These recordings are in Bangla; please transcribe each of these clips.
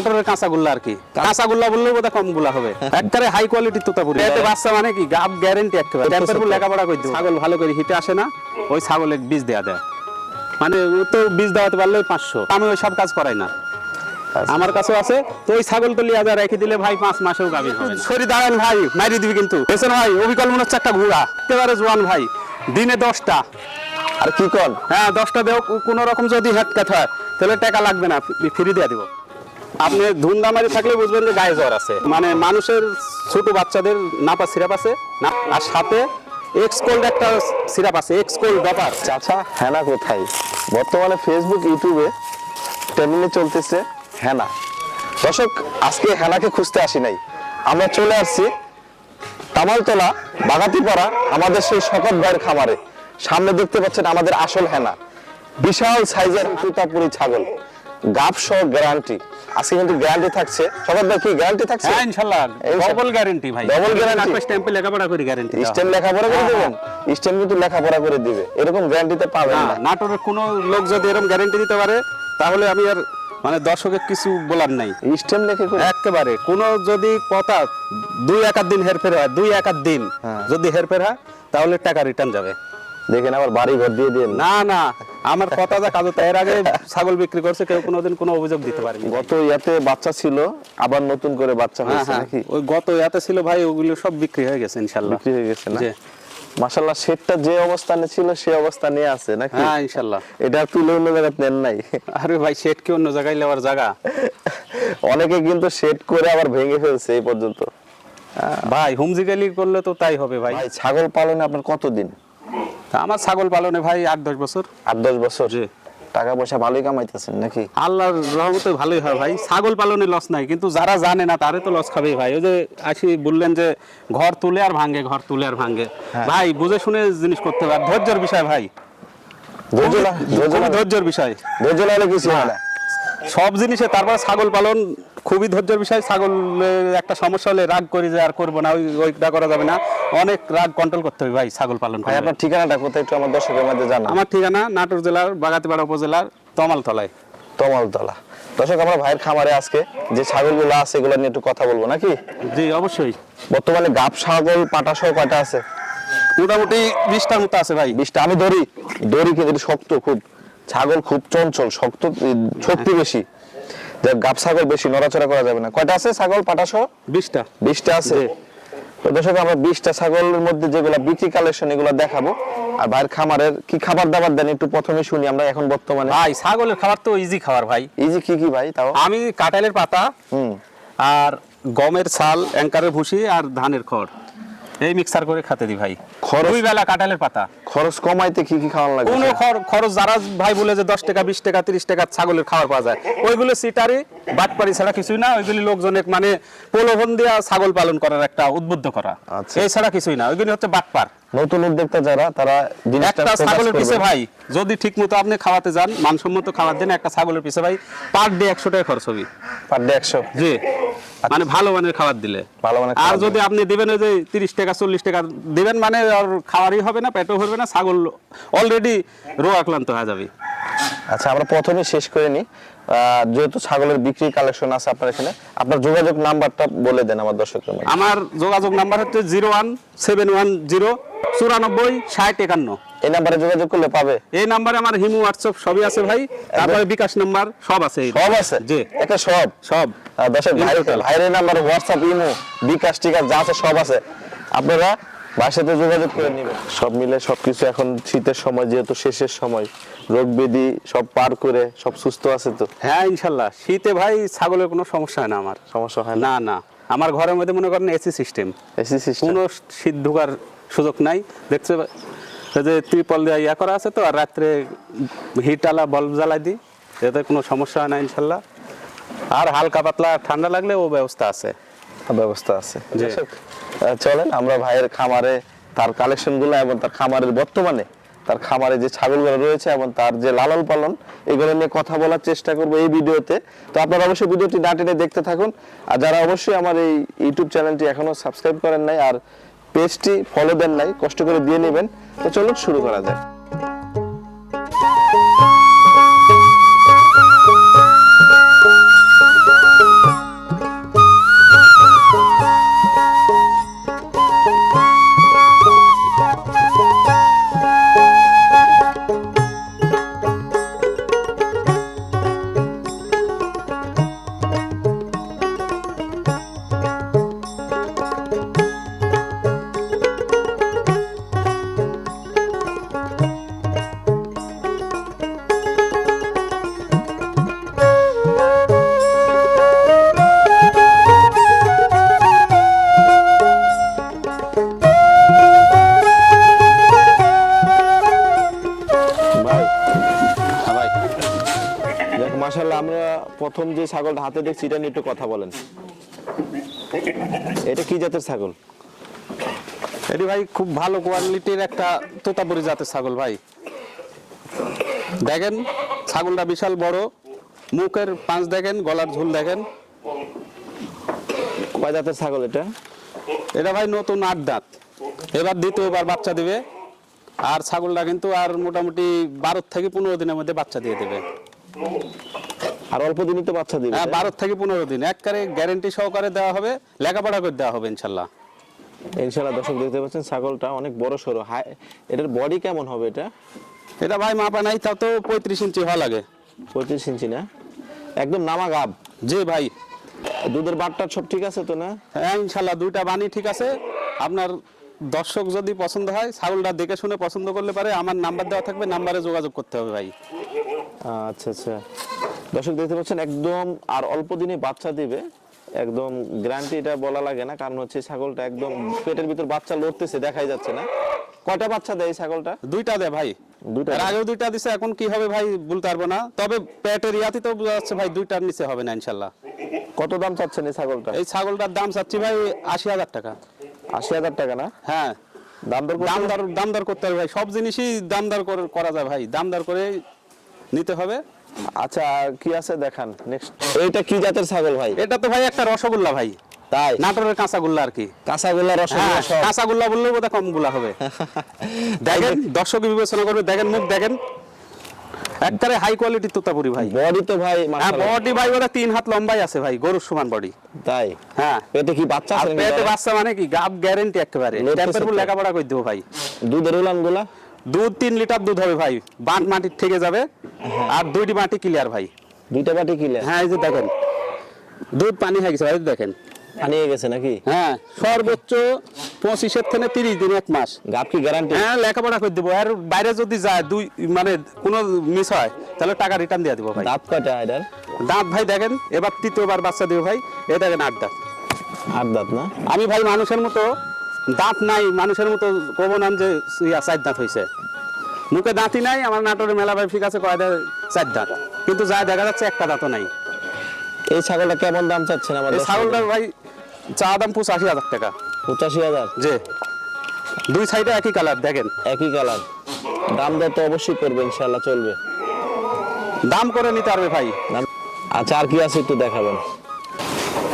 নাটোরের কাঁচাগুল্লা আর কি। কাঁচাগুল্লা বললেও বোধহয় কমগুলা হবে। একবারে হাই কোয়ালিটির তোতাপুরি এতে বাচ্চা মানে কি? গাব গ্যারেন্টি একেবারে। ট্যাম্পের লেখাপড়া করে ছাগল ভালো করে হিটে আসে না ওই ছাগলে বীজ দেয়া দেয়। মানে ও তো বীজ দেওয়াতে পারলে পাঁচশো। আমি ওই সব কাজ করাই না। আমার কাছেও আছে। তো ওই ছাগল তো লিয়া রেখে দিলে ভাই পাঁচ মাসেও গাভী হবে সরি দাঁড়ান ভাই মারি দিবি কিন্তু। পেছনে ভাই অবিকল মনে হচ্ছে একটা ঘোড়া। একেবারে জোয়ান ভাই। দিনে দশটা। আর কি কল? হ্যাঁ দশটা দেও কোনো রকম যদি হেডকাট হয় তাহলে টাকা লাগবে না ফ্রি দিয়ে দিব। আপনি ধুমধামারি থাকলে বুঝবেন যে গায়ে জ্বর আছে। মানে মানুষের ছোট বাচ্চাদের নাপা সিরাপ আছে, না, আর সাথে এক্স কোল্ড একটা সিরাপ আছে এক্স কোল্ড ব্যাপার। চাচা, হেনা কোথায়? বর্তমানে ফেসবুক ইউটিউবে ট্রেন্ডিংয়ে চলতেছে হেনা। দর্শক, আজকে হেনাকে খুঁজতে আসি নাই। আমরা চলে আসছি তামালতলা, বাগাতিপাড়া, আমাদের সেই শকত ভাইয়ের খামারে। সামনে দেখতে পাচ্ছেন আমাদের আসল হেনা। বিশাল সাইজের তুতাপুরি ছাগল। গাব সহ গ্যারান্টি আজকে কিন্তু গ্যারান্টি থাকছে। ভাই কি গ্যারান্টি থাকছে? হ্যাঁ। ডবল গ্যারেন্টি ভাই। guarantee? স্ট্যাম্পে লেখাপড়া করে গ্যারেন্টি স্টেম লেখাপড়া করে দেবেন? স্টেম কিন্তু লেখাপড়া করে দিবে। এরকম গ্যারান্টিতে পাবেন না নাটোরের কোনো লোক যদি এরকম গ্যারেন্টি দিতে পারে তাহলে আমি আর মানে দর্শকের কিছু বলার নাই। স্টেম লেখে একেবারে। কোনো যদি কথা দুই একার দিন হেরফের হয় দুই একার দিন হ্যাঁ। যদি হেরফের হয় তাহলে টাকা রিটার্ন যাবে। দেখেন আবার বাড়ি ঘর দিয়ে দিন না না আমার কথা যা কাজ এর আগে ছাগল বিক্রি করছে কেউ কোনোদিন কোনো অভিযোগ দিতে পারেনি। গত ইয়াতে বাচ্চা ছিল আবার নতুন করে বাচ্চা হ্যাঁ হয়েছে হ্যাঁ। নাকি? ওই গত ইয়াতে ছিল ভাই ওগুলো সব বিক্রি হয়ে গেছে ইনশাল্লাহ। বিক্রি হয়ে গেছে না? সেটটা যে অবস্থানে ছিল অবস্থানে আছে নাকি? হ্যাঁ ইনশাল্লাহ। এটা তুলে অন্য জায়গায় নেন নাই। আরে ভাই সেট কি অন্য জায়গায় নেওয়ার জায়গা? অনেকে কিন্তু সেট করে আবার ভেঙে ফেলছে এই পর্যন্ত। ভাই হুমজিগালি করলে তো তাই হবে ভাই ছাগল পালনে আপনার কতদিন? আমার ছাগল পালনে ভাই আট দশ বছর। আট দশ বছর? জি। টাকা পয়সা ভালোই কামাইতেছেন নাকি? আল্লাহর রহমতে ভালোই হয় ভাই। ছাগল পালনে লস নাই কিন্তু যারা জানে না তারে তো লস খাবেই ভাই। ওই যে আসি বললেন যে ঘর তুলে আর ভাঙ্গে ঘর তুলে আর ভাঙ্গে ভাই বুঝে শুনে জিনিস করতে হবে। ধৈর্যের বিষয় ভাই। ধৈর্যের বিষয়। ধৈর্য কিছু হয় না। সব জিনিসে তারপর ছাগল পালন খুবই ধৈর্যের বিষয় ছাগল একটা সমস্যা হলে রাগ করি যে আর করব না ওই ওইটা করা যাবে না। অনেক রাগ কন্ট্রোল করতে হবে ভাই ছাগল পালন ভাই আপনার ঠিকানাটা কোথায় একটু আমার দর্শকের মধ্যে জানা আমার ঠিকানা নাটোর জেলার বাগাতিপাড়া উপজেলার তমালতলায়। তমালতলা। দর্শক আমরা ভাইয়ের খামারে আজকে যে ছাগলগুলো আছে এগুলো নিয়ে একটু কথা বলব নাকি? জি অবশ্যই। বর্তমানে গাব ছাগল পাটা সহ কয়টা আছে? মোটামুটি বিশটার মতো আছে ভাই। বিশটা। আমি ধরি। দড়ি কিন্তু শক্ত খুব ছাগল খুব চঞ্চল শক্ত শক্তি বেশি। যার গাব ছাগল বেশি নড়াচড়া করা যাবে না। কয়টা আছে ছাগল? পাটা সহ বিশটা। বিশটা আছে? তো দর্শক আমরা বিশটা ছাগলের মধ্যে যেগুলো বিক্রি কালেকশন এগুলো দেখাবো। আর ভাইয়ের খামারের কি খাবার দাবার দেন একটু প্রথমে শুনি আমরা এখন বর্তমানে। ভাই ছাগলের খাবার তো ইজি খাবার ভাই। যে কি কি ভাই তাও? আমি কাঁঠালের পাতা হুম। আর গমের ছাল অ্যাঙ্কারের ভুসি আর ধানের খড়। এই মিক্সার করে খেতে দি ভাই। খরচ- দুই বেলা কাঁঠালের পাতা। খরচ কমাইতে কি কি খাওয়ার লাগে? কোনো খর- খরচ যারা ভাই বলে যে দশ টাকা বিশ টাকা তিরিশ টাকা ছাগলের খাবার পাওয়া যায় ওইগুলো সিটারি বাটপারি ছাড়া কিছুই না ওইগুলি লোকজনের মানে প্রলোভন দিয়া ছাগল পালন করার একটা উদ্বুদ্ধ করা। আচ্ছা। এছাড়া কিছুই না ওইগুলি হচ্ছে বাটপার নতুন উদ্যোক্তা যারা তারা একটা ছাগলের পিছে ভাই যদি ঠিক মতো আপনি খাওয়াতে যান মানসম্মত খাবার দেন একটা ছাগলের পিছে ভাই পার ডে একশো টাকা খরচ হবে। পার ডে একশো। জি। মানে ভালো মানের খাবার দিলে। ভালো মানের আর যদি আপনি দিবেন ওই যে তিরিশ টাকা চল্লিশ টাকা দিবেন মানে আর খাওয়ারই হবে না পেটও ভরবে না ছাগল অলরেডি রোগ আক্রান্ত হয়ে যাবে। আচ্ছা আমরা প্রথমে শেষ করে নিই। যেহেতু ছাগলের বিক্রি কালেকশন আছে আপনার এখানে আপনার যোগাযোগ নাম্বারটা বলে দেন আমার দর্শকের মধ্যে। আমার যোগাযোগ নাম্বার হচ্ছে zero one seven one zero চুরানব্বই ষাট একান্ন। এই নাম্বারে যোগাযোগ করলে পাবে? এই নাম্বারে আমার হিমু হোয়াটসঅ্যাপ সবই আছে ভাই। তারপরে বিকাশ নাম্বার সব আছে সব আছে? জি। একটা সব? সব। দর্শক ভাই ভাইয়ের নাম্বার হোয়াটসঅ্যাপ ইমো বিকাশ টিকাশ যা আছে সব আছে। আপনারা সাথে যোগাযোগ করে নেবেন। সব মিলে সবকিছু এখন শীতের সময় যেহেতু শেষের সময় রোগ ব্যাধি সব পার করে সব সুস্থ আছে তো? হ্যাঁ ইনশাল্লাহ। শীতে ভাই ছাগলের কোনো সমস্যা হয় না আমার। সমস্যা হয় না? না না। আমার ঘরের মধ্যে মনে করেন এসি সিস্টেম এসি সিস্টেম কোনো শীত ঢোকার সুযোগ নাই। দেখছে যে ত্রিপল দিয়ে ইয়া করা আছে তো আর রাত্রে হিট আলা বল্ব জ্বালাই দিই। এতে কোনো সমস্যা হয় না ইনশাল্লাহ। আর হালকা পাতলা ঠান্ডা লাগলে ও ব্যবস্থা আছে। ব্যবস্থা আছে। চলেন আমরা ভাইয়ের খামারে তার কালেকশনগুলো এবং তার খামারের বর্তমানে তার খামারে যে ছাগলগুলো রয়েছে এবং তার যে লালন পালন এগুলো নিয়ে কথা বলার চেষ্টা করব এই ভিডিওতে। তো আপনারা অবশ্যই ভিডিওটি না টেনে দেখতে থাকুন। আর যারা অবশ্যই আমার এই ইউটিউব চ্যানেলটি এখনও সাবস্ক্রাইব করেন নাই আর পেজটি ফলো দেন নাই কষ্ট করে দিয়ে নেবেন। তো চলুন শুরু করা যায় ছাগলটা হাতে দেখছি এটা নিয়ে একটু কথা বলেন। এটা কি জাতের ছাগল? এটি ভাই খুব ভালো কোয়ালিটির একটা তোতাপুরি জাতের ছাগল ভাই। দেখেন ছাগলটা বিশাল বড় মুখের পাঁচ দেখেন গলার ঝুল দেখেন। কয় জাতের ছাগল এটা? এটা ভাই নতুন আট দাঁত। এবার দ্বিতীয়বার বাচ্চা দিবে। আর ছাগলটা কিন্তু আর মোটামুটি বারো থেকে পনেরো দিনের মধ্যে বাচ্চা দিয়ে দেবে। আর অল্প দিনই তো বাচ্চা দিবে হ্যাঁ বারো থেকে পনেরো দিন। একবারে গ্যারেন্টি সহকারে দেওয়া হবে লেখাপড়া করে দেওয়া হবে ইনশাল্লাহ। ইনশাল্লাহ দর্শক দেখতে পাচ্ছেন ছাগলটা অনেক বড় সড়ো হাই এটার বডি কেমন হবে এটা? এটা ভাই মাপা নাই তাও তো পঁয়ত্রিশ ইঞ্চি হওয়া লাগে। পঁয়ত্রিশ ইঞ্চি না? একদম নামা গাব জি ভাই। দুধের বাটটা সব ঠিক আছে তো না? হ্যাঁ ইনশাল্লাহ দুইটা বাণী ঠিক আছে। আপনার দর্শক যদি পছন্দ হয় ছাগলটা দেখে শুনে পছন্দ করলে পারে আমার নাম্বার দেওয়া থাকবে নাম্বারে যোগাযোগ করতে হবে ভাই। আচ্ছা আচ্ছা। দর্শক দেখতে পাচ্ছেন একদম আর অল্প দিনে বাচ্চা দিবে। একদম গ্যারান্টি এটা বলা লাগে না কারণ হচ্ছে ছাগলটা একদম পেটের ভিতর বাচ্চা লড়তেছে দেখাই যাচ্ছে না। কয়টা বাচ্চা দেয় ছাগলটা? দুইটা দেয় ভাই। দুইটা আগেও দুইটা দিছে এখন কি হবে ভাই বলতে পারব না। তবে পেটের ইয়াতে তো বোঝা যাচ্ছে ভাই দুইটার নিচে হবে না ইনশাল্লাহ। কত দাম চাচ্ছেন এই ছাগলটা? এই ছাগলটার দাম চাচ্ছি ভাই আশি হাজার টাকা। আশি হাজার টাকা না? হ্যাঁ। দাম দর দাম করতে- হবে ভাই। সব জিনিসই দাম দর করে- করা যায় ভাই। দাম দর করে নিতে হবে। আচ্ছা কি আছে দেখান? নেক্সট এইটা কি জাতের ছাগল ভাই? এটা তো ভাই একটা রসগোল্লা ভাই। তাই? নাটোরের কাঁচাগোল্লা আর কি। কাঁচাগোল্লা রসগোল্লা হ্যাঁ কাঁচাগোল্লা বললেও বোধহয় কমগুলা হবে দেখেন দর্শক বিবেচনা করবে দেখেন মুখ দেখেন। একবারে হাই তোতাপুরি ভাই। বডি তো ভাই হ্যাঁ বডি ভাই ওরা তিন হাত লম্বাই আছে ভাই গরুর সমান বডি তাই? হ্যাঁ। পেটে কি বাচ্চা আছে পেটে বাচ্চা মানে কি? গাব গ্যারেন্টি একেবারে। তো। লেখাপড়া করে দেবো ভাই? দুধের উলানগুলা দুধ তিন লিটার দুধ হবে ভাই। বাঁট মাটি থেকে যাবে আর দুইটি মাটি ক্লিয়ার ভাই। দুইটা মাটি কিলে হ্যাঁ এই যে দেখেন। দুধ পানি হয়ে গেছে ভাই এই যে দেখেন। গেছে নাকি? হ্যাঁ সর্বোচ্চ পঁচিশের থেকে তিরিশ দিন এক মাস। গাপ কি গ্যারান্টি হ্যাঁ লেখাপড়া করে দেবো। আর বাইরে যদি যায় দুই মানে কোনো মিস হয় তাহলে টাকা রিটার্ন দিয়ে দেবো ভাই। দাঁত কয়টা এটার? দাঁত ভাই দেখেন এবার তৃতীয়বার বাচ্চা দেবো ভাই। এ দেখেন আট দাঁত। আট দাঁত না? আমি ভাই মানুষের মতো দাঁত নাই মানুষের মতো কব নাম যে ইয়া, চার দাঁত হয়েছে মুখে দাঁতই নাই আমার নাটোরে মেলা ভাই ঠিক আছে কয়টা চার দাঁত। কিন্তু যা দেখা যাচ্ছে একটা দাঁতও নাই। এই ছাগলটা কেমন দাম চাচ্ছেন এই আমাদের ছাগলটার ভাই চা দাম পঁচাশি হাজার টাকা। পঁচাশি হাজার? যে দুই সাইডে একই কালার দেখেন। একই কালার। দাম দর তো অবশ্যই করবে ইনশাল্লাহ চলবে। দাম করে নিতে পারবে ভাই। আচ্ছা আর কি আছে একটু দেখাবেন।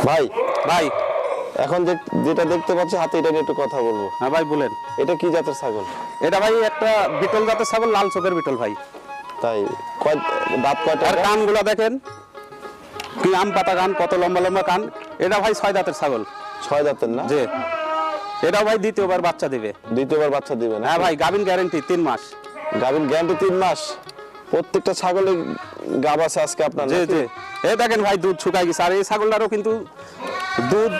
ভাই ভাই। এখন যে- যেটা দেখতে পাচ্ছি হাতে এটা নিয়ে একটু কথা বলব। হ্যাঁ ভাই বলেন। এটা কি জাতের ছাগল? এটা ভাই একটা বিটল জাতের ছাগল লাল চোখের বিটল ভাই। তাই কয় দাঁত কয়টা আর? কানগুলা দেখেন। কি আম পাতা কান কত লম্বা লম্বা কান। এটা ভাই ছয় দাঁতের ছাগল। ছয় দাঁতের না? যে এটা ভাই দ্বিতীয়বার বাচ্চা দিবে। দ্বিতীয়বার বাচ্চা দিবে না? হ্যাঁ ভাই গাবিন গ্যারেন্টি তিন মাস। গাভীর গ্যারান্টি তিন মাস? প্রত্যেকটা ছাগলে গাব আছে আজকে আপনার জি জি। এই দেখেন ভাই দুধ শুকাই গেছে। আর এই ছাগলটারও কিন্তু দুধ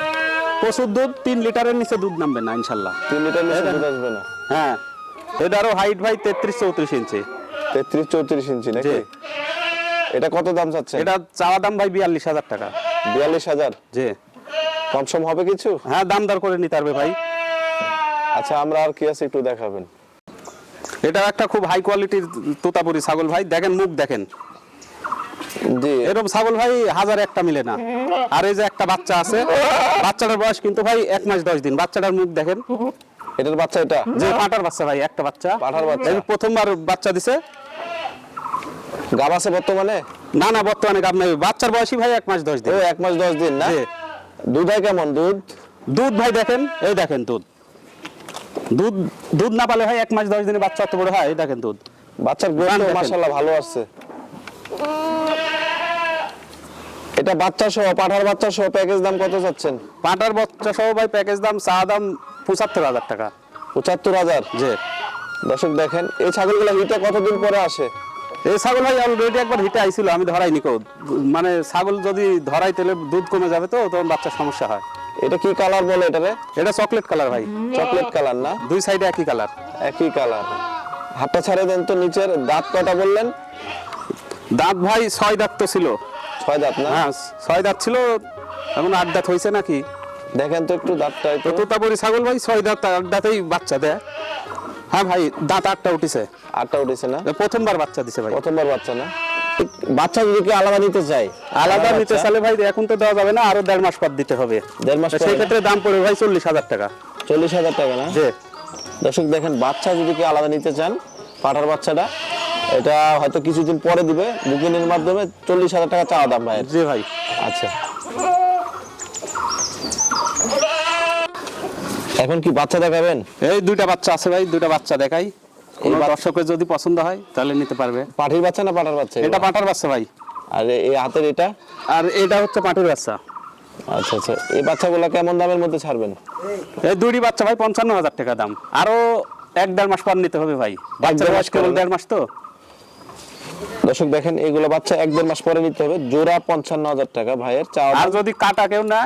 প্রচুর দুধ তিন লিটারের নিচে দুধ নামবে না ইনশাল্লাহ। তিন লিটার নিচে দুধ আসবে না। হ্যাঁ। এটারও হাইট ভাই তেত্রিশ চৌত্রিশ ইঞ্চি। তেত্রিশ চৌত্রিশ ইঞ্চি নাকি? এটা কত দাম চাচ্ছে এটা চাওয়া দাম ভাই বিয়াল্লিশ হাজার টাকা। বিয়াল্লিশ হাজার? জি। কম সম হবে কিছু? হ্যাঁ দাম দর করে নিতে পারবে ভাই। আচ্ছা আমরা আর কি আছে একটু দেখাবেন। এটা একটা খুব হাই কোয়ালিটির তোতাপুরি ছাগল ভাই। দেখেন মুখ দেখেন। এরকম ছাগল ভাই হাজার একটা মিলে না। আর এই যে একটা বাচ্চা আছে বাচ্চাটার বয়স কিন্তু ভাই এক মাস দশ দিন। বাচ্চাটার মুখ দেখেন। এটার বাচ্চা এটা? যে পাটার বাচ্চা ভাই একটা বাচ্চা। পাঁঠার বাচ্চা। প্রথমবার বাচ্চা দিছে। গাব আছে বর্তমানে? না না বর্তমানে গাব নাই। বাচ্চার বয়সই ভাই এক মাস দশ ও দিন এক মাস দশ দিন না? দুধ হয় কেমন? দুধ? দুধ ভাই দেখেন এই দেখেন দুধ। দুধ দুধ না পালে ভাই এক মাস দশ দিনে বাচ্চা অত বড় হয় এই দেখেন দুধ। বাচ্চার গ্রোথ মাশাআল্লাহ ভালো আসছে এটা বাচ্চা সহ পাঠার বাচ্চা সহ প্যাকেজ দাম কত চাচ্ছেন? পাটার বাচ্চা সহ ভাই প্যাকেজ দাম চা দাম পঁচাত্তর হাজার টাকা। পঁচাত্তর হাজার? যে দর্শক দেখেন এই ছাগলগুলো হিটে কতদিন পরে আসে? এই ছাগল ভাই অলরেডি একবার হিটে আইছিল আমি ধরাইনি কেউ। মানে ছাগল যদি ধরাই তাহলে দুধ কমে যাবে তো তখন বাচ্চার সমস্যা হয়। এটা কি কালার বলে এটারে এটা চকলেট কালার ভাই। চকলেট কালার না? দুই সাইডে একই কালার একই কালার হাতটা ছাড়ে দেন তো নিচের দাঁত কটা বললেন? দাঁত ভাই ছয় দাঁত তো ছিল। ছয় দাঁত না? হ্যাঁ ছয় দাঁত ছিল এখন আট দাঁত হয়েছে নাকি? দেখেন তো একটু দাঁতটা তো তোতাপুরি ছাগল ভাই ছয় দাঁত আট দাঁতেই বাচ্চা দেয় হ্যাঁ ভাই দাঁত আটটা উঠেছে। আটটা উঠেছে না? প্রথমবার বাচ্চা দিছে ভাই। প্রথমবার বাচ্চা না? বাচ্চা যদি কেউ আলাদা নিতে চায় আলাদা নিতে চাইলে ভাই এখন তো দেওয়া যাবে না আরও দেড় মাস পর দিতে হবে। দেড় মাস সেই ক্ষেত্রে দাম পড়বে ভাই চল্লিশ হাজার টাকা। চল্লিশ হাজার টাকা না? যে দর্শক দেখেন বাচ্চা যদি কেউ আলাদা নিতে চান পাঠার বাচ্চাটা এটা হয়তো কিছুদিন পরে দিবে বুকিংয়ের মাধ্যমে চল্লিশ হাজার টাকা চাওয়া দাম ভাই যে ভাই। আচ্ছা। এখন কি বাচ্চা দেখাবেন? এই দুইটা বাচ্চা আছে ভাই দুইটা বাচ্চা দেখাই। এই দর্শকের যদি পছন্দ হয় তাহলে নিতে পারবে। পাঠির বাচ্চা না পাঠার বাচ্চা? এটা পাটার বাচ্চা ভাই। আর এই হাতের এটা? আর এটা হচ্ছে পাটির বাচ্চা। আচ্ছা আচ্ছা। এই বাচ্চাগুলো কেমন দামের মধ্যে ছাড়বেন? এই দুইটি বাচ্চা ভাই পঞ্চান্ন হাজার টাকা দাম। আরও এক দেড় মাস পর নিতে হবে ভাই। মাস বয়স কেবল দেড় মাস তো? দর্শক দেখেন এগুলো বাচ্চা এক দেড় মাস পরে নিতে হবে। জোড়া পঞ্চান্ন হাজার টাকা ভাইয়ের চাওয়া আর যদি কাটা কেউ না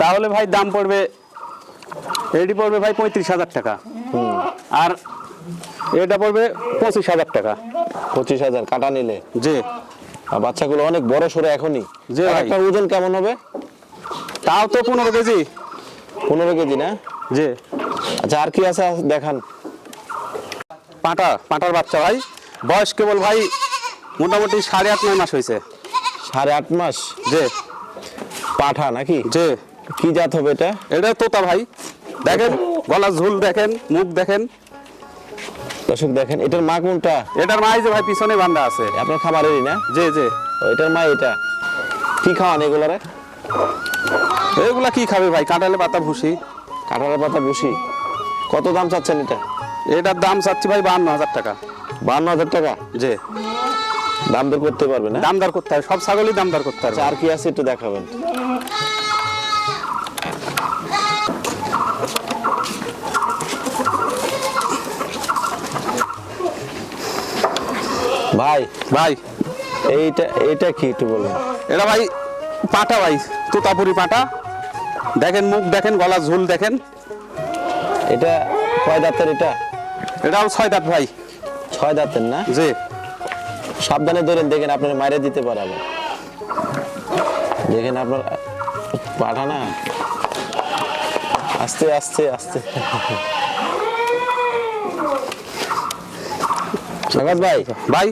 তাহলে ভাই দাম পড়বে এটি পড়বে ভাই পঁয়ত্রিশ হাজার টাকা। আর এটা পড়বে পঁচিশ হাজার টাকা। পঁচিশ হাজার কাটা নিলে। যে আর বাচ্চাগুলো অনেক বড় সরে এখনই। যে একটা ওজন কেমন হবে? তাও তো পনেরো কেজি। পনেরো কেজি না? যে আচ্ছা আর কি আছে দেখান? পাটা পাঁটার বাচ্চা ভাই। বয়স কেবল ভাই মোটামুটি সাড়ে আট নয় মাস হয়েছে। সাড়ে আট মাস? যে পাঠা নাকি? যে কি জাত হবে এটা? এটা তোতা ভাই। দেখেন গলা ঝুল দেখেন মুখ দেখেন। দর্শক দেখেন এটার মা কোনটা? এটার মাই যে ভাই পিছনে বান্ধা আছে। আপনার খামারেরই না? যে যে এটার মা এটা? কি খাওয়ান এগুলারে? এগুলা কি খাবে ভাই? কাঁঠালে পাতা ভুসি। কাঁঠালের পাতা বসি কত দাম চাচ্ছেন এটা? এটার দাম চাচ্ছি ভাই বাহান্ন হাজার টাকা। বান্ন হাজার টাকা? যে দাম দর করতে পারবে না? দামদার করতে হবে সব ছাগলই দামদার করতে হবে আচ্ছা আর কি আছে একটু দেখাবেন। ভাই ভাই। এইটা এটা কি একটু বলুন? এটা ভাই পাটা ভাই তোতাপুরি পাটা। দেখেন মুখ দেখেন গলা ঝুল দেখেন। এটা কয় দাঁতের এটা? এটাও ছয় দাঁত ভাই। ছয় দাঁতের না? যে সাবধানে ধরেন দেখেন আপনার মাইরে দিতে পারাবে। দেখেন আপনার পাঠা না? আস্তে আস্তে আস্তে। সাগাত ভাই ভাই।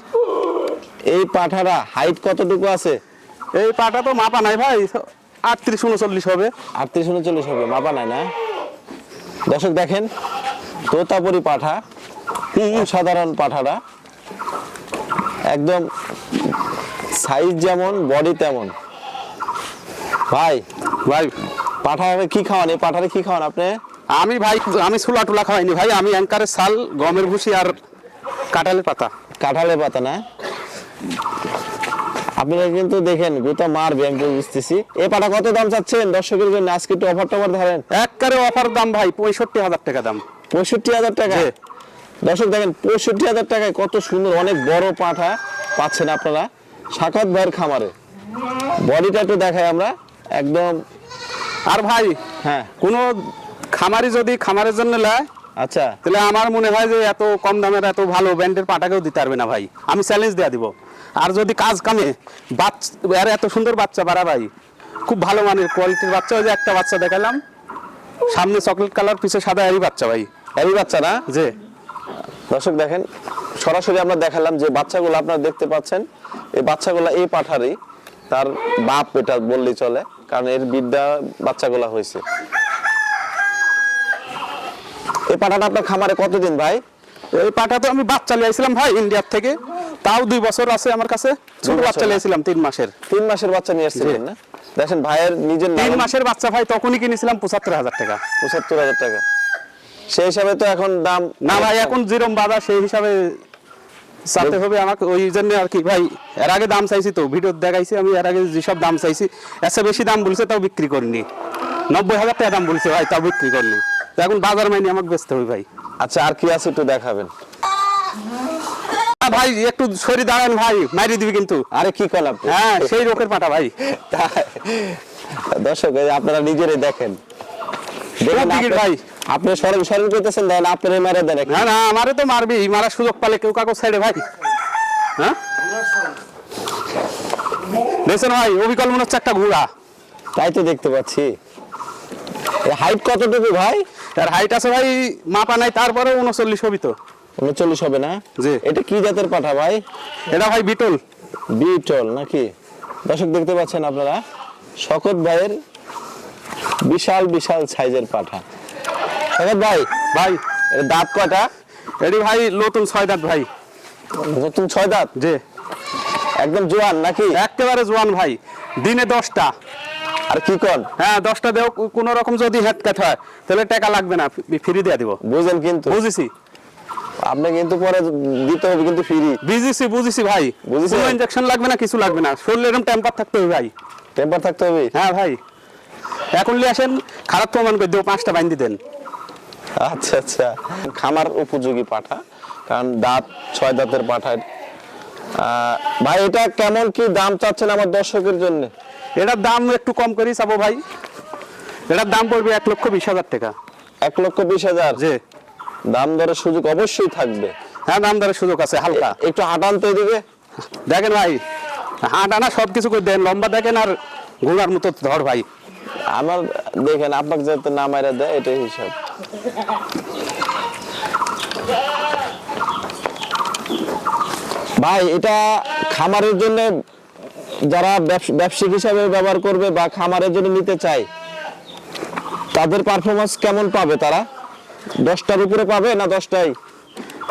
এই পাঠাটা হাইট কতটুকু আছে? এই পাটা তো মাপা নাই ভাই আটত্রিশ উনচল্লিশ হবে। আটত্রিশ উনচল্লিশ হবে মাপা নাই না? দর্শক দেখেন তোতাপুরি পাঠা। সাধারণ পাঠাটা। একদম সাইজ যেমন বডি তেমন। ভাই ভাই পাঠারে কি খাওয়ান? এই পাঠারে কি খাওয়ান আপনি? আমি ভাই আমি ছোলা টুলা খাওয়াইনি ভাই আমি অ্যাঙ্কারের শাল গমের ভুসি আর কাঁঠালের পাতা। কাঁঠালের পাতা না? আপনারা কিন্তু দেখেন গোটা মার তো বুঝতেছি। এ পাটা কত দাম চাচ্ছেন? দর্শকের জন্য আজকে একটু অফার টফার ধরেন। একবারে অফার দাম ভাই পঁয়ষট্টি হাজার টাকা দাম। পঁয়ষট্টি হাজার টাকা। দর্শক দেখেন পঁয়ষট্টি হাজার টাকায় কত সুন্দর অনেক বড় পাঠা পাচ্ছেন আপনারা। সাকাত ভাইয়ের খামারে। বডিটা একটু দেখাই আমরা। একদম আর ভাই হ্যাঁ। কোনো খামারি যদি খামারের জন্য নেয় আচ্ছা। তাহলে আমার মনে হয় যে এত কম দামের এত ভালো ব্র্যান্ডের পাটাকেও দিতে পারবে না ভাই। আমি চ্যালেঞ্জ দেওয়া দিব। আর যদি কাজ কামে বাচ্চা আর এত সুন্দর বাচ্চা পারা ভাই খুব ভালো মানের কোয়ালিটির বাচ্চা ওই যে একটা বাচ্চা দেখালাম। সামনে চকলেট কালার পিছে সাদা এই বাচ্চা ভাই। এই বাচ্চা না? যে দর্শক দেখেন সরাসরি আমরা দেখালাম যে বাচ্চাগুলো আপনারা দেখতে পাচ্ছেন এই বাচ্চাগুলো এই পাঠারই তার বাপ এটা বললেই চলে কারণ এর বিদ্যা বাচ্চাগুলো হয়েছে। এই পাঠাটা আপনার খামারে কতদিন ভাই? এই পাটা তো আমি বাচ্চা লিয়েছিলাম ভাই ইন্ডিয়ার থেকে তাও দুই বছর আছে আমার কাছে ছোট বাচ্চা না? লিয়েছিলাম তিন মাসের। তিন মাসের বাচ্চা নিয়ে এসেছিলেন না? দেখেন ভাইয়ের নিজের তিন মাসের বাচ্চা ভাই তখনই কিনেছিলাম পঁচাত্তর হাজার টাকা। পঁচাত্তর হাজার টাকা। সেই হিসাবে তো এখন দাম না ভাই এখন যেরম বাজার সেই হিসাবে চাতে হবে আমাকে। ওই জন্য আর কি ভাই এর আগে দাম চাইছি তো ভিডিও দেখাইছি আমি এর আগে যেসব দাম চাইছি এসে বেশি দাম বলছে তাও বিক্রি করিনি। নব্বই হাজার টাকা দাম বলছে ভাই তাও বিক্রি করিনি। এখন বাজার মাইনে আমাকে বেচতে হবে ভাই। আচ্ছা আর কি আছে একটু দেখাবেন? ভাই একটু সরি দাঁড়ান ভাই মারি দিবি কিন্তু। আরে কি কল হ্যাঁ সেই রোকের পাটা ভাই। দর্শক আপনারা নিজেরাই দেখেন। দেখেন ভাই। আপনি সরল সরল করতেছেন দেন আপনার মেরে দেন। না না আমারে তো মারবি মারার সুযোগ পালে কেউ কাকু ছেড়ে ভাই। হ্যাঁ? দেখছেন ভাই অবিকল মনে হচ্ছে একটা ঘোড়া। তাই তো দেখতে পাচ্ছি। হাইট কতটুকু ভাই? তার হাইট আছে ভাই মাপা নাই তারপরে উনচল্লিশ হবি তো। উনচল্লিশ হবে না? জি। এটা কি জাতের পাঠা ভাই? এটা ভাই বিটল। বিটল নাকি? দর্শক দেখতে পাচ্ছেন আপনারা শকত ভাইয়ের বিশাল বিশাল সাইজের পাঠা। শকত ভাই ভাই দাঁত কয়টা? এটি ভাই নতুন ছয় দাঁত ভাই। নতুন ছয় দাঁত? যে একদম জোয়ান নাকি? একেবারে জোয়ান ভাই দিনে দশটা। আর কি কন? হ্যাঁ দশটা দেও কোন রকম যদি হেডকাট হয় তাহলে টাকা লাগবে না ফ্রি দিয়ে দিব। বুঝেন কিন্তু। বুঝেছি। আপনি কিন্তু পরে দিতে হবে কিন্তু ফ্রি। বুঝেছি বুঝেছি ভাই। বুঝেছি। কোনো ইনজেকশন লাগবে না কিছু লাগবে না। শরীরে এরকম টেম্পার থাকতে হবে ভাই। টেম্পার থাকতে হবে? হ্যাঁ ভাই। এখন নিয়ে আসেন খারাপ প্রমাণ করে দেবো পাঁচটা বাইন দেন। আচ্ছা আচ্ছা। খামার উপযোগী পাঠা কারণ দাঁত ছয় দাঁতের আহ, ভাই এটা কেমন কি দাম চাচ্ছেন আমার দর্শকের জন্য? এটার দাম একটু কম করি চাবো ভাই। এটার দাম পড়বে এক লক্ষ বিশ হাজার টাকা। এক লক্ষ বিশ হাজার? যে দাম দরের সুযোগ অবশ্যই থাকবে। হ্যাঁ দাম দরের সুযোগ আছে হালকা। একটু হাঁটান তো এদিকে। দেখেন ভাই হাঁট আনা সব কিছু করে দেন। লম্বা দেখেন আর ঘোড়ার মতো ধর ভাই। আমার দেখেন আপনাকে যাতে না মারা দেয় এটাই হিসাব। ভাই এটা খামারের জন্য যারা ব্যবস- ব্যবসায়িক হিসাবে ব্যবহার করবে বা খামারের জন্য নিতে চায় তাদের পারফরমেন্স কেমন পাবে তারা? দশটার উপরে পাবে না দশটাই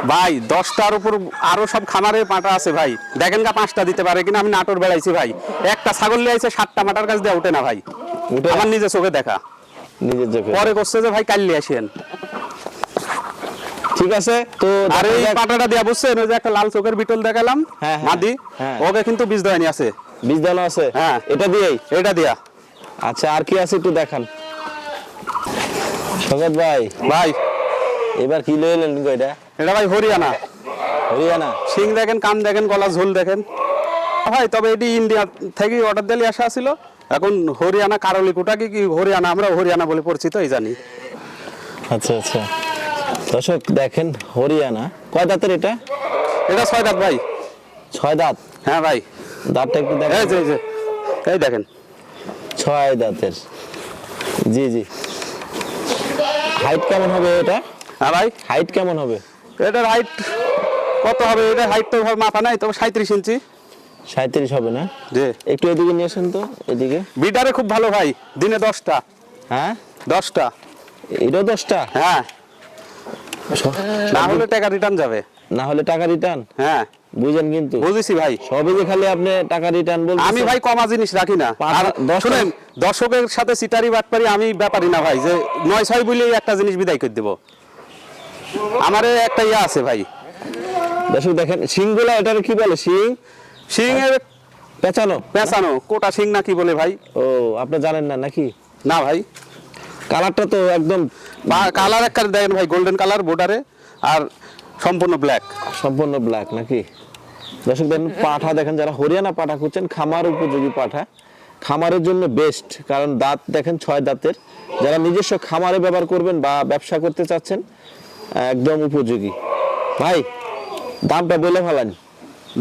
ভাই দশটার উপর আরও সব খামারের পাটা আছে ভাই। দেখেন গা পাঁচটা দিতে পারে কিনা আমি নাটোর বেড়াইছি ভাই। একটা ছাগল নিয়ে আইছে সাতটা মাটার কাছ দিয়ে ওঠে না ভাই। উঠে আমার নিজে চোখে দেখা। নিজের চোখে। পরে করছে যে ভাই কাল্লি আসেন। ঠিক আছে তো আর এই পাটাটা দিয়া বুঝছেন ওই যে একটা লাল চোখের বিটল দেখালাম হ্যাঁ, হ্যাঁ, মাদি হ্যাঁ। ওকে কিন্তু বীজ আছে বীজ দানা আছে হ্যাঁ। এটা দিয়েই? এটা দিয়া। আচ্ছা আর কি আছে একটু দেখান। সগত ভাই। ভাই। এবার কি লইলেন এটা? এটা ভাই হরিয়ানা। হরিয়ানা। সিং দেখেন কান দেখেন গলা ঝোল দেখেন। ভাই তবে এটি ইন্ডিয়া থেকে অর্ডার দিলে আসা ছিল। এখন হরিয়ানা কারলি কোটাকে কি হরিয়ানা? আমরা হরিয়ানা বলে পরিচিত এই জানি। আচ্ছা আচ্ছা। দর্শক দেখেন হরিয়ানা। কয় দাঁতের এটা? এটা ছয় দাঁত ভাই। ছয় দাঁত? হ্যাঁ ভাই। দাঁতটা একটু দেখেন। এই যে এই যে। এই দেখেন। ছয় দাঁতের। জি জি। হাইট কেমন হবে এটা? হ্যাঁ ভাই। হাইট কেমন হবে? এটার হাইট কত হবে? এটার হাইট তো মাপা নাই তবে সাঁত্রিশ ইঞ্চি। সাঁত্রিশ হবে না? যে একটু এদিকে নিয়ে আসেন তো এদিকে। বিটারে খুব ভালো ভাই দিনে দশটা। হ্যাঁ? দশটা। এটাও দশটা? হ্যাঁ। না হলে টাকা রিটার্ন যাবে। না হলে টাকা রিটার্ন হ্যাঁ। বুঝেন কিন্তু। বুঝেছি ভাই। সবই যে খালি আপনি টাকা রিটার্ন বলছেন আমি ভাই কমা জিনিস রাখি না। আর শুনেন দর্শকের সাথে সিটারি বাটপারি আমি ব্যাপারি না ভাই যে নয় ছয় বলেই একটা জিনিস বিদায় করে দেবো। আমার একটা ইয়া আছে ভাই। দর্শক দেখেন শিংগুলা এটার কি বলে? শিং শিং এর পেঁচানো। পেঁচানো কোটা শিং না কি বলে ভাই। ও আপনি জানেন না নাকি? না ভাই। কালারটা তো একদম কালার একটা দেখেন ভাই গোল্ডেন কালার বোর্ডারে আর সম্পূর্ণ ব্ল্যাক সম্পূর্ণ ব্ল্যাক নাকি? দর্শক দেখেন পাঠা দেখেন যারা হরিয়ানা পাঠা খুঁজছেন খামার উপযোগী পাঠা। খামারের জন্য বেস্ট কারণ দাঁত দেখেন ছয় দাঁতের। যারা নিজস্ব খামারে ব্যবহার করবেন বা ব্যবসা করতে চাচ্ছেন একদম উপযোগী। ভাই দামটা বলে ফেলান।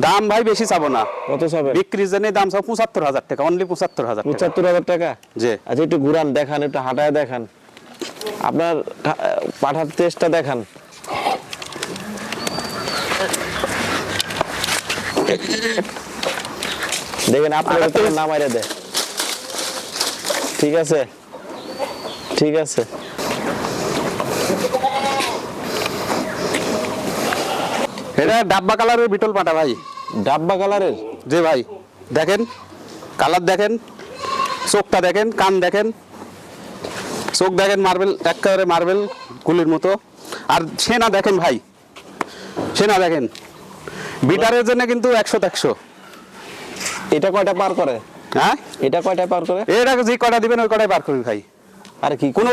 দাম ভাই বেশি চাবো না। কত চাবেন? বিক্রির জন্য দাম চাও পঁচাত্তর হাজার টাকা অনলি পঁচাত্তর হাজার পঁচাত্তর হাজার টাকা? যে আচ্ছা একটু ঘুরান দেখান একটু হাঁটায় দেখান। আপনার পাঠার টেস্টটা দেখান। দেখেন আপনার আরেকটা কাছে নাম আইরে দেয়। ঠিক আছে? ঠিক আছে। এটা ডাব্বা কালারের বিটল পাটা ভাই। ডাব্বা কালারের? যে ভাই দেখেন কালার দেখেন চোখটা দেখেন কান দেখেন চোখ দেখেন মার্বেল একেবারে মার্বেল গুলির মতো। আর সেনা দেখেন ভাই সেনা দেখেন বিটারের জন্য কিন্তু একশো একশো এটা কয়টা পার করে? হ্যাঁ? এটা কয়টা পার করে? এটা যে কটা দিবেন ওই কটাই বার করবি ভাই। আর কি? কোনো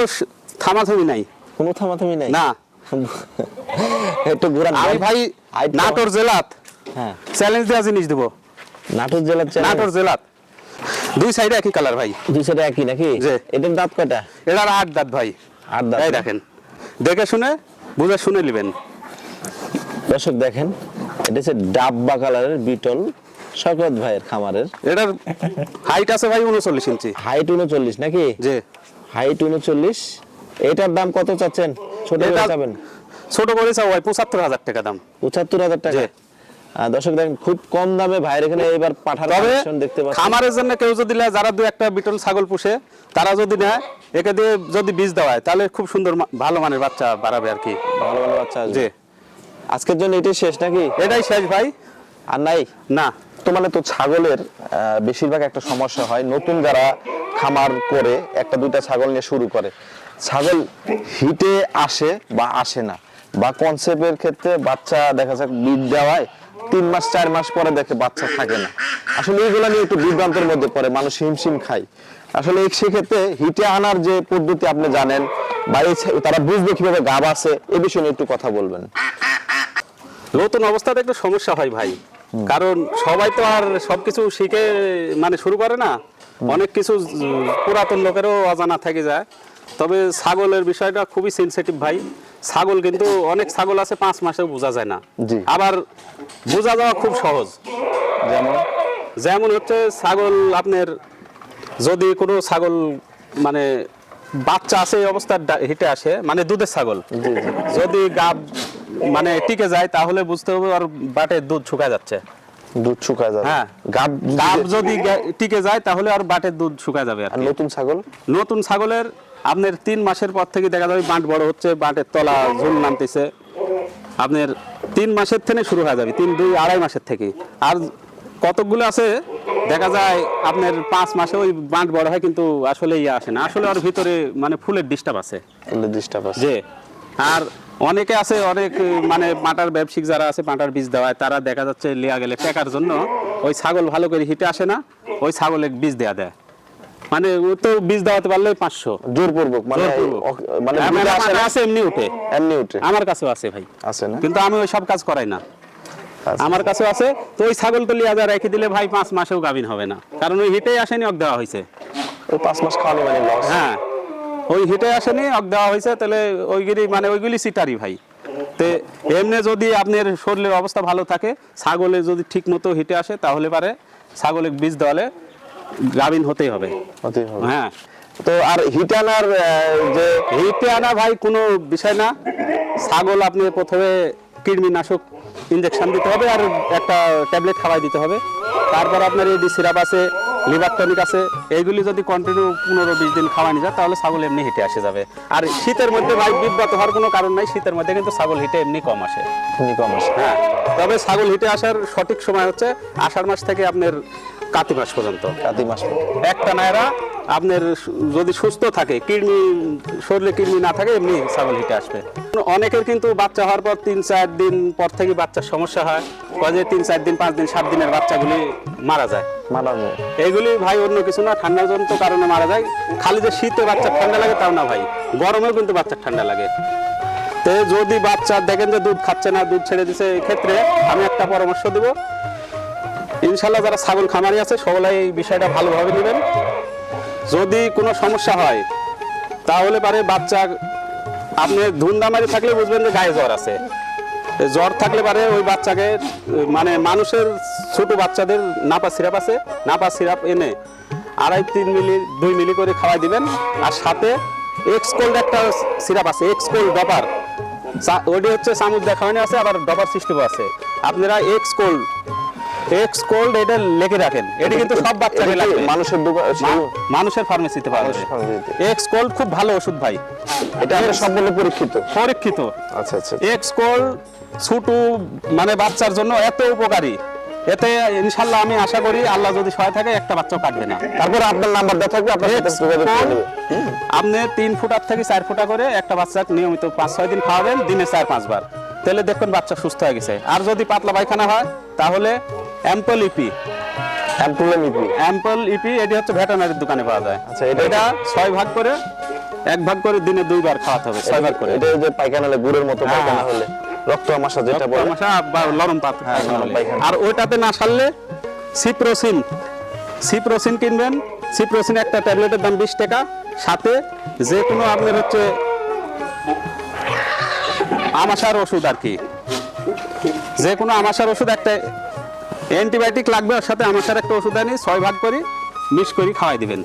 থামাথামি নাই। কোনো থামাথামি নাই? না। একটু ঘুরান আমি ভাই। নাটোর জেলাত হ্যাঁ। চ্যালেঞ্জ দেওয়া জিনিস দেবো। নাটোর জেলার চ্যানেল নাটোর জেলাত। দুই সাইডে একই কালার ভাই। দুই সাইডে একই নাকি। এটার দাঁত কয়টা? এটার আট দাঁত ভাই। আট দাঁত। এই দেখেন। দেখে শুনে বুঝে শুনে নেবেন। দর্শক দেখেন এটা হচ্ছে ডাব্বা কালারের বিটল শকত ভাইয়ের খামারের। এটার হাইট আছে ভাই উনচল্লিশ ইঞ্চি হাইট উনচল্লিশ নাকি? যে হাইট উনচল্লিশ এটার দাম কত চাচ্ছেন? ছোট করে চাবেন। ছোট করে চাও ভাই পঁচাত্তর হাজার টাকা দাম। পঁচাত্তর হাজার টাকা। দর্শক দেখেন খুব কম দামে ভাইয়ের এখানে এবার পাঠার কালেকশন দেখতে পাচ্ছেন খামারের জন্য কেউ যদি নেয় যারা দু একটা বিটল ছাগল পুষে তারা যদি নেয় একে দিয়ে যদি বীজ দেওয়া হয় তাহলে খুব সুন্দর ভালো মানের বাচ্চা বাড়াবে আর কি। ভালো ভালো বাচ্চা। জি। আজকের জন্য এটাই শেষ নাকি? এটাই শেষ ভাই। আর নাই? না। তো মানে তো ছাগলের বেশিরভাগ একটা সমস্যা হয় নতুন যারা খামার করে একটা দুইটা ছাগল নিয়ে শুরু করে। ছাগল হিটে আসে বা আসে না বা কনসেপ্টের ক্ষেত্রে বাচ্চা দেখা যাক বিট দেওয়ায় তিন মাস চার মাস পরে দেখে বাচ্চা থাকে না। আসলে এইগুলো নিয়ে একটু বিভ্রান্তের মধ্যে পড়ে মানুষ হিমশিম খায়। আসলে সেক্ষেত্রে হিটে আনার যে পদ্ধতি আপনি জানেন বা তারা বুঝবে কীভাবে গাব আছে এ বিষয়ে নিয়ে একটু কথা বলবেন। নতুন অবস্থাতে একটু সমস্যা হয় ভাই। কারণ সবাই তো আর সবকিছু শিখে মানে শুরু করে না। অনেক কিছু পুরাতন লোকেরও অজানা থেকে যায়। তবে ছাগলের বিষয়টা খুবই সেনসিটিভ ভাই। ছাগল কিন্তু অনেক ছাগল আছে পাঁচ মাসেও বোঝা যায় না। আবার বোঝা যাওয়া খুব সহজ। যেমন? যেমন হচ্ছে ছাগল আপনার যদি কোনো ছাগল মানে বাচ্চা আছে এই অবস্থার হিটে আসে মানে দুধের ছাগল। যদি গাব মানে টিকে যায় তাহলে বুঝতে হবে আর বাটের দুধ শুকায় যাচ্ছে। দুধ শুকায় যাবে। হ্যাঁ। গাব গাব যদি- টিকে যায় তাহলে আর বাটের দুধ শুকায় যাবে আর নতুন ছাগল? নতুন ছাগলের আপনার তিন মাসের পর থেকে দেখা যাবে বাঁট বড় হচ্ছে বাঁটের তলা ঝুল নামতেছে। আপনার তিন মাসের থেকে শুরু হয়ে যাবে তিন দুই আড়াই মাসের থেকে। আর কতকগুলো আছে দেখা যায় আপনার পাঁচ মাসে ওই বাঁট বড় হয় কিন্তু আসলে ইয়ে আসে না। আসলে ওর ভিতরে মানে ফুলের ডিস্টার্ব আছে। ফুলের ডিস্টার্ব আছে। যে আর অনেকে আছে অনেক মানে পাটার ব্যবসায়িক যারা আছে পাটার বীজ দেওয়ায় তারা দেখা যাচ্ছে লিয়া গেলে টেকার জন্য ওই ছাগল ভালো করে হিটে আসে না ওই ছাগলের বীজ দেয়া দেয়। মানে ও তো বীজ দেওয়াতে পারলে পাঁচশো। জোরপূর্বক মানে মানে আছে এমনি উঠে। এমনি উঠে। আমার কাছেও আছে ভাই। আছে না? কিন্তু আমি ওই সব কাজ করাই না। আচ্ছা। আমার আছে। তো ওই ছাগল তো লিয়া রেখে দিলে ভাই পাঁচ মাসেও গাভিন হবে না। কারণ ওই হিটেই আসেনি অক দেওয়া হয়েছে। ওই পাঁচ মাস খাওয়ানি মানে লস হ্যাঁ। ওই হিটে আসেনি অক দেওয়া হয়েছে। তাহলে ওইগুলি মানে ওইগুলি সিটারি ভাই। তে এমনি যদি আপনার শরীরের অবস্থা ভালো থাকে ছাগলে যদি ঠিক মতো হিটে আসে তাহলে পারে। ছাগলে বীজ দেওয়ালে হতেই হবে। হতেই হবে। হ্যাঁ। তো আর হিটানার যে হিটে আনা ভাই কোনো বিষয় না। ছাগল আপনি প্রথমে কৃমিনাশক ইঞ্জেকশন দিতে হবে আর একটা ট্যাবলেট খাওয়াই দিতে হবে। তারপর আপনার এই সিরাপ আছে লিভার টনিক আছে এইগুলি যদি কন্টিনিউ পনেরো বিশ দিন খাওয়ানি যায় তাহলে ছাগল এমনি হিটে আসে যাবে। আর শীতের মধ্যে ভাই বিব্রত হওয়ার কোনো কারণ নাই শীতের মধ্যে কিন্তু ছাগল হিটে এমনি কম আসে। কম আসে। হ্যাঁ তবে ছাগল হিটে আসার সঠিক সময় হচ্ছে আষাঢ় মাস থেকে আপনার কাতি মাস পর্যন্ত। কাতি মাস একটা নায়রা আপনার যদি সুস্থ থাকে কিডনি শরীরে কিডনি না থাকে এমনি ছাগল হিটে আসবে। অনেকের কিন্তু বাচ্চা হওয়ার পর তিন চার দিন পর থেকে বাচ্চার সমস্যা হয়। কয় যে তিন চার দিন পাঁচ দিন সাত দিনের বাচ্চাগুলি মারা যায়। মারা যায়। এগুলি ভাই অন্য কিছু না ঠান্ডা জনিত কারণে মারা যায়। খালি যে শীতে বাচ্চা ঠান্ডা লাগে তাও না ভাই গরমেও কিন্তু বাচ্চার ঠান্ডা লাগে। তো যদি বাচ্চা দেখেন যে দুধ খাচ্ছে না দুধ ছেড়ে দিছে এক্ষেত্রে আমি একটা পরামর্শ দেবো। ইনশাল্লাহ যারা ছাগল খামারি আছে সবাই এই বিষয়টা ভালোভাবে নেবেন। যদি কোনো সমস্যা হয়, তাহলে পারে বাচ্চা, আপনি ধুমধামারি থাকলে বুঝবেন যে গায়ে জ্বর আছে। জ্বর থাকলে পারে ওই বাচ্চাকে মানে মানুষের ছোট বাচ্চাদের নাপা সিরাপ আছে নাপা সিরাপ এনে আড়াই, তিন মিলি, দুই মিলি করে খাওয়াই দিবেন। আর সাথে এক্স কোল্ড একটা সিরাপ আছে এক্স কোল্ড ডপার ওটি হচ্ছে চামচ দেখানো আছে, আবার ডপার সিস্টেমও আছে। আপনারা এক্স কোল্ড এক্স কোল্ড এটা লিখে রাখেন। এটা কিন্তু সব বাচ্চাকে লাগবে। মানুষের মানুষের ফার্মেসিতে পাওয়া যাবে। এক্স কোল্ড খুব ভালো ওষুধ ভাই। এটা সম্পূর্ণ পরীক্ষিত। পরীক্ষিত। আচ্ছা আচ্ছা এক্স কোল ছোট মানে বাচ্চার জন্য এত উপকারী। এতে ইনশাল্লাহ আমি আশা করি আল্লাহ যদি সহায় থাকে একটা বাচ্চাও কাটবে না। তারপরে আপনার নাম্বার দেওয়া থাকবে আপনার সাথে যোগাযোগ করে আপনি তিন ফুটার থেকে চার ফুটা করে একটা বাচ্চা নিয়মিত পাঁচ ছয় দিন খাওয়াবেন দিনে চার পাঁচবার। তাহলে দেখবেন বাচ্চা সুস্থ হয়ে গেছে। আর যদি পাতলা পায়খানা হয় তাহলে অ্যাম্পল ইপি অ্যাম্পুলেন ইপি অ্যাম্পল ইপি এটি হচ্ছে ভেটেনারির দোকানে পাওয়া যায়। আচ্ছা, এটা- ছয় ভাগ করে এক ভাগ করে দিনে দুইবার খাওয়াতে হবে ছয় ভাগ করে। এটা যে পায়খানা হলে গুড়ের মতো হ্যাঁ, পায়খানা। হলে রক্ত আমাশা যেটা বলে। তামাশা বা লরম পাত হ্যাঁ, আর ওইটাতে না সারলে সিপ্রোসিন সিপ্রোসিন কিনবেন সিপ্রোসিন একটা ট্যাবলেটের দাম বিশ টাকা। সাথে যে কোনো আপনার হচ্ছে আমাশার ওষুধ আর কি। যে কোনো আমাশার ওষুধ একটা অ্যান্টিবায়োটিক লাগবে ওর সাথে আমার সাথে একটা ওষুধ আনি ছয় ভাগ করি মিক্স করি খাওয়াই দিবেন।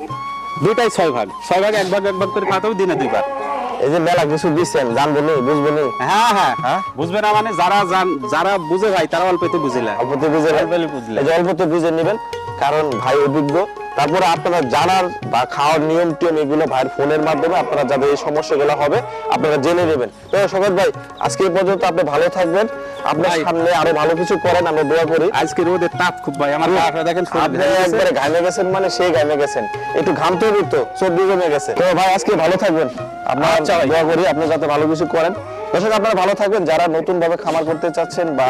দুটাই ছয় ভাগ। ছয় ভাগ এক ভাগ এক ভাগ করে খাওয়াতে হবে দিনে দুইবার। এই যে মেলা কিছু দিচ্ছেন জানব নি বুঝব নি? হ্যাঁ হ্যাঁ। হ্যাঁ? বুঝবে না মানে যারা জান- যারা বুঝে ভাই তারা অল্পতে বুঝিলে অল্পতে বুঝে। অল্পতে বুঝলে। অল্পতে বুঝে নেবেন কারণ ভাই অভিজ্ঞ। তারপরে আপনারা জানার বা খাওয়ার নিয়ম টিয়ম এগুলো ভাইয়ের ফোনের মাধ্যমে আপনারা যাদের এই সমস্যাগুলো হবে আপনারা জেনে নেবেন। তো সকাল ভাই আজকে এই পর্যন্ত আপনি ভালো থাকবেন। আপনার সামনে আরও ভালো কিছু করেন আমরা দোয়া করি। আজকে রোদের তাপ খুব ভাই আমার দেখেন শরীর আপনি একবারে ঘামে গেছেন মানে সেই ঘামে গেছেন। একটু ঘামতে তো সর্দি জমে গেছে। তো ভাই আজকে ভালো থাকবেন। আপনার আচ্ছা দোয়া করি আপনি যাতে ভালো কিছু করেন। দর্শক আপনারা ভালো থাকবেন। যারা নতুন ভাবে খামার করতে চাচ্ছেন বা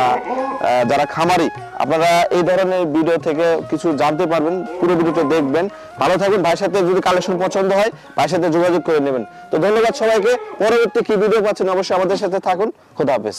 যারা খামারি আপনারা এই ধরনের ভিডিও থেকে কিছু জানতে পারবেন পুরো ভিডিওটা দেখবেন। ভালো থাকবেন। ভাইয়ের সাথে যদি কালেকশন পছন্দ হয় ভাইয়ের সাথে যোগাযোগ করে নেবেন। তো ধন্যবাদ সবাইকে। পরবর্তী কি ভিডিও পাচ্ছেন অবশ্যই আমাদের সাথে থাকুন। খোদা হাফেজ।